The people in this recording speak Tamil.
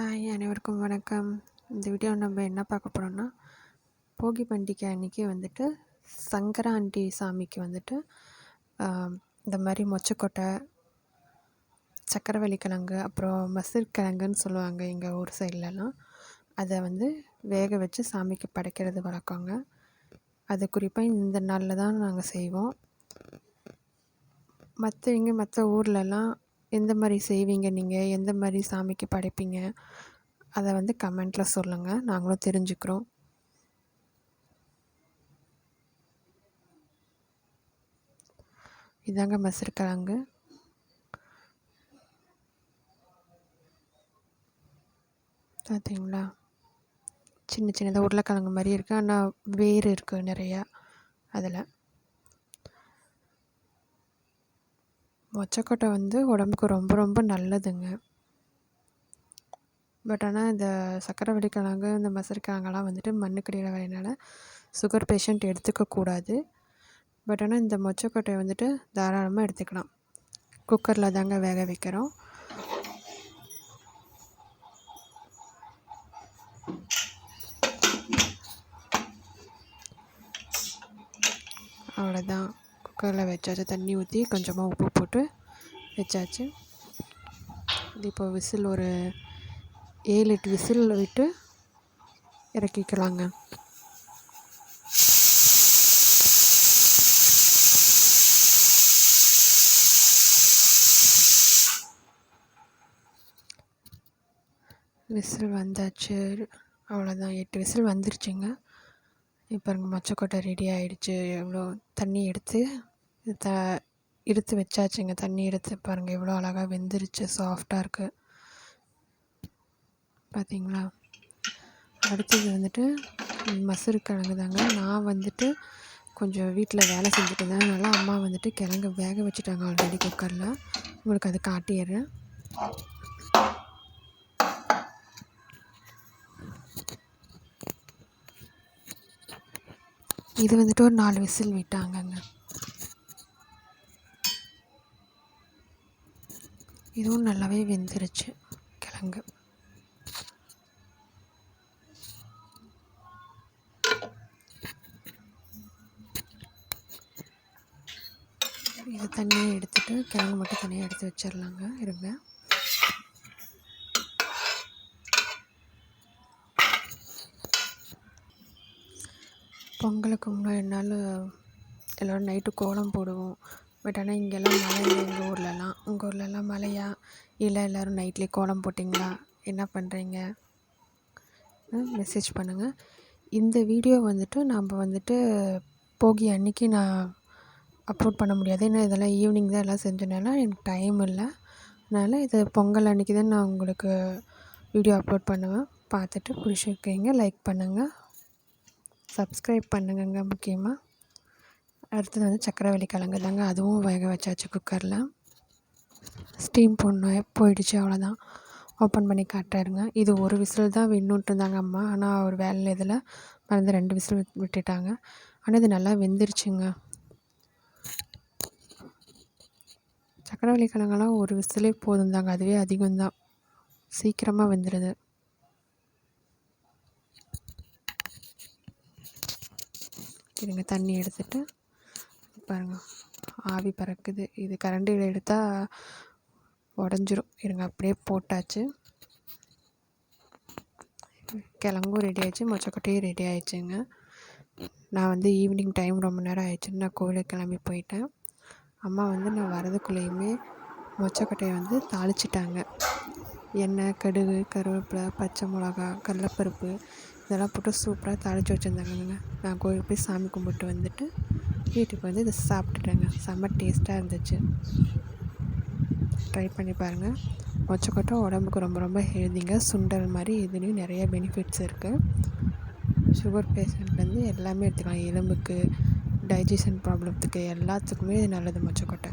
ஹாய் அனைவருக்கும் வணக்கம். இந்த வீடியோ நம்ம என்ன பார்க்க போகிறோம்னா போகி பண்டிகை அன்றைக்கி வந்துட்டு சங்கராண்டி சாமிக்கு வந்துட்டு இந்த மாதிரி மொச்சக்கொட்டை சக்கரவள்ளி கிழங்கு அப்புறம் மசூர் கிழங்குன்னு சொல்லுவாங்க எங்கள் ஊர் சைட்லலாம். அதை வந்து வேக வச்சு சாமிக்கு படைக்கிறது வழக்கங்க. அது குறிப்பாக இந்த நாளில் தான் நாங்கள் செய்வோம். மற்றவங்க மற்ற ஊர்லலாம் எந்த மாதிரி செய்வீங்க நீங்கள் எந்த மாதிரி சாமிக்கு படைப்பீங்க? அதை வந்து கமெண்ட்டில் சொல்லுங்கள் நாங்களும் தெரிஞ்சுக்கிறோம். இதாங்க மசிறுக்கிழங்கு பார்த்தீங்களா சின்ன சின்னதாக உருளைக்கிழங்கு மாதிரி இருக்குது ஆனால் வேர் இருக்குது நிறையா. அதில். மொச்சக்கொட்டை வந்து உடம்புக்கு ரொம்ப ரொம்ப நல்லதுங்க. பட் ஆனால் இந்த சக்கரை வள்ளிக்கிழங்கு இந்த மசருக்கிழங்கெல்லாம் வந்துட்டு மண்ணுக்கடியில் வரையினால சுகர் பேஷண்ட் எடுத்துக்கக்கூடாது பட் ஆனால் இந்த மொச்சக்கொட்டையை வந்துட்டு தாராளமாக எடுத்துக்கலாம். குக்கரில் தாங்க வேக வைக்கிறோம். அவ்வளோதான் குக்கரில் வச்சாச்சு. தண்ணி ஊற்றி கொஞ்சமாக உப்பு போட்டு வச்சாச்சு. இது இப்போ விசில் ஒரு ஏழு எட்டு விசில் விட்டு இறக்கிக்கலாங்க. விசில் வந்தாச்சு. அவ்வளோதான் எட்டு விசில் வந்துருச்சுங்க. இப்போ மொச்சக்கொட்டை ரெடி ஆகிடுச்சு எவ்வளோ தண்ணி எடுத்து த எடுத்து வச்சாச்சுங்க. தண்ணி எடுத்து பாருங்கள் எவ்வளோ அழகாக வெந்துருச்சு சாஃப்டாக இருக்குது பார்த்தீங்களா அடுத்தது வந்துட்டு மசரு கிழங்கு தாங்க நான் வந்துட்டு கொஞ்சம் வீட்டில் வேலை செஞ்சுட்டு இருந்தேன் அதனால் அம்மா வந்துட்டு கிழங்கு வேக வச்சுட்டாங்க ஆல்ரெடி குக்கரில் உங்களுக்கு அது காட்டிடுறேன். இது வந்துட்டு ஒரு நாலு விசில் விட்டாங்கங்க. இதுவும் நல்லாவே வெந்துருச்சு கிழங்கு. இது தனியாக எடுத்துகிட்டு கிழங்கு மட்டும் தனியாக எடுத்து வச்சிடலாங்க இருங்க. பொங்கலுக்கு முன்னாடி நாள் எல்லோரும் நைட்டு கோலம் போடுவோம். பட் ஆனால் இங்கெல்லாம் மழை உங்கள் ஊர்லலாம் மழையா? இல்லை எல்லோரும் நைட்லேயே கோலம் போட்டிங்களா? என்ன பண்ணுறீங்க மெசேஜ் பண்ணுங்கள் இந்த வீடியோ வந்துட்டு நாம் வந்துட்டு போகி அன்றைக்கி நான் அப்லோட் பண்ண முடியாது. ஏன்னா இதெல்லாம் ஈவினிங் தான் எல்லாம் செஞ்சனால எனக்கு டைம் இல்லை. அதனால் இது பொங்கல் அன்றைக்கி தான் நான் உங்களுக்கு வீடியோ அப்லோட் பண்ணுவேன். பார்த்துட்டு பிடிச்சிருக்கீங்க லைக் பண்ணுங்கள் சப்ஸ்கிரைப் பண்ணுங்கங்க முக்கியமாக அடுத்தது வந்து சக்கரவள்ளி கிழங்கு தாங்க. அதுவும் வேக வச்சாச்சு குக்கரில் ஸ்டீம் போடணும். போயிடுச்சு அவ்வளோதான் ஓப்பன் பண்ணி காட்டுறாருங்க. இது ஒரு விசில் தான் வின்னுட்டு இருந்தாங்க அம்மா. ஆனால் ஒரு வேலை இதில் மறந்து ரெண்டு விசில் விட்டுட்டாங்க. ஆனால் இது நல்லா வெந்துருச்சுங்க. சக்கரவள்ளி கிழங்கெல்லாம் ஒரு விசிலே போதும் தாங்க அதுவே அதிகம்தான். சீக்கிரமாக வெந்துடுது இருங்க தண்ணி எடுத்துகிட்டு பாருங்கள் ஆவி பறக்குது. இது கரண்டியில் எடுத்தால் உடஞ்சிரும். இருங்க அப்படியே போட்டாச்சு. கிழங்கும் ரெடி ஆயிடுச்சு. மொச்சக்கொட்டையும் ரெடி ஆயிடுச்சுங்க. நான் வந்து ஈவினிங் டைம் ரொம்ப நேரம் ஆயிடுச்சுன்னு நான் கோவிலுக்கு கிளம்பி போயிட்டேன். அம்மா வந்து நான் வரதுக்குள்ளேயுமே மொச்சக்கொட்டையை வந்து தாளிச்சிட்டாங்க. எண்ணெய் கடுகு கருவேப்பிலை பச்சை மிளகா கடலப்பருப்பு இதெல்லாம் போட்டு சூப்பராக தாளித்து வச்சுருந்தாங்கங்க. நான் கோயிலுக்கு போய் சாமி கும்பிட்டு வந்துட்டு வீட்டுக்கு வந்து இதை சாப்பிட்டுட்டேங்க. செம்ம டேஸ்ட்டாக இருந்துச்சு. ட்ரை பண்ணி பாருங்கள் மொச்சக்கொட்டை உடம்புக்கு ரொம்ப ரொம்ப ஹெல்திங்க. சுண்டல் மாதிரி இதுலேயும் நிறைய பெனிஃபிட்ஸ் இருக்குது சுகர் பேஷண்ட்லேருந்து எல்லாமே எடுத்துக்கலாம். எலும்புக்கு டைஜஷன் ப்ராப்ளத்துக்கு எல்லாத்துக்குமே இது நல்லது மொச்சக்கொட்டை.